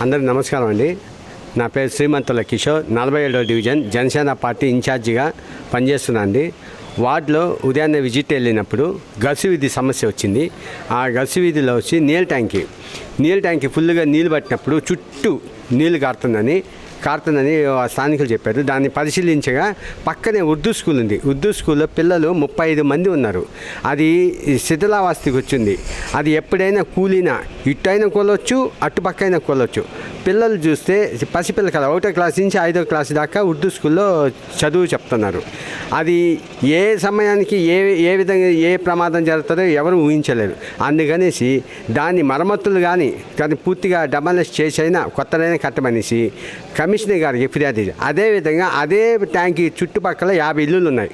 అందరికి నమస్కారం అండి. నా పేరు శ్రీమంతుల కిషోర్. నలభై ఏడో డివిజన్ జనసేన పార్టీ ఇన్ఛార్జిగా పనిచేస్తున్నా అండి. వార్డులో ఉదయాన్నే విజిట్ వెళ్ళినప్పుడు గసు వీధి సమస్య వచ్చింది. ఆ గసు వీధిలో వచ్చి నీళ్ళ ట్యాంకి. నీళ్ళ ట్యాంకి ఫుల్గా నీళ్ళు పట్టినప్పుడు చుట్టూ నీళ్ళు కారుతుందని కారుతుందని స్థానికులు చెప్పారు. దాన్ని పరిశీలించగా పక్కనే ఉర్దూ స్కూల్ ఉంది. ఉర్దూ స్కూల్లో పిల్లలు ముప్పై ఐదు మంది ఉన్నారు. అది శిథిలావస్థకి వచ్చింది. అది ఎప్పుడైనా కూలినా ఇట్టైనా కూలొచ్చు అటుపక్కైనా కూలొచ్చు పిల్లలు చూస్తే పసిపిల్ల కదా ఒకటో క్లాస్ నుంచి ఐదో క్లాస్ దాకా ఉర్దూ స్కూల్లో చదువు చెప్తున్నారు. అది ఏ సమయానికి ఏ ఏ విధంగా ఏ ప్రమాదం జరుగుతుందో ఎవరు ఊహించలేరు. అందుకనేసి దాన్ని మరమ్మతులు కానీ కానీ పూర్తిగా డెమాలిష్ చేసైనా కొత్తదైనా కట్టమనేసి కమిషనర్ గారికి ఫిర్యాదు అదేవిధంగా అదే ట్యాంకీ చుట్టుపక్కల యాభై ఇల్లులు ఉన్నాయి.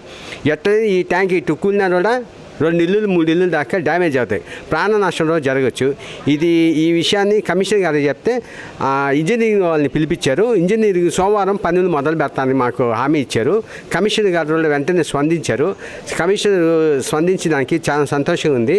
ఎట్లయితే ఈ ట్యాంక్ ఇటు కూలినా కూడా రెండు ఇల్లులు మూడు ఇల్లులు దాకా డ్యామేజ్ అవుతాయి. ప్రాణ నష్టం కూడా జరగచ్చు. ఇది ఈ విషయాన్ని కమిషనర్ గారికి చెప్తే ఇంజనీరింగ్ వాళ్ళని పిలిపించారు. ఇంజనీరింగ్ సోమవారం పనులు మొదలు పెడతానని మాకు హామీ ఇచ్చారు. కమిషనర్ గారు వెంటనే స్పందించారు. కమిషనర్ స్పందించడానికి చాలా సంతోషంగా ఉంది.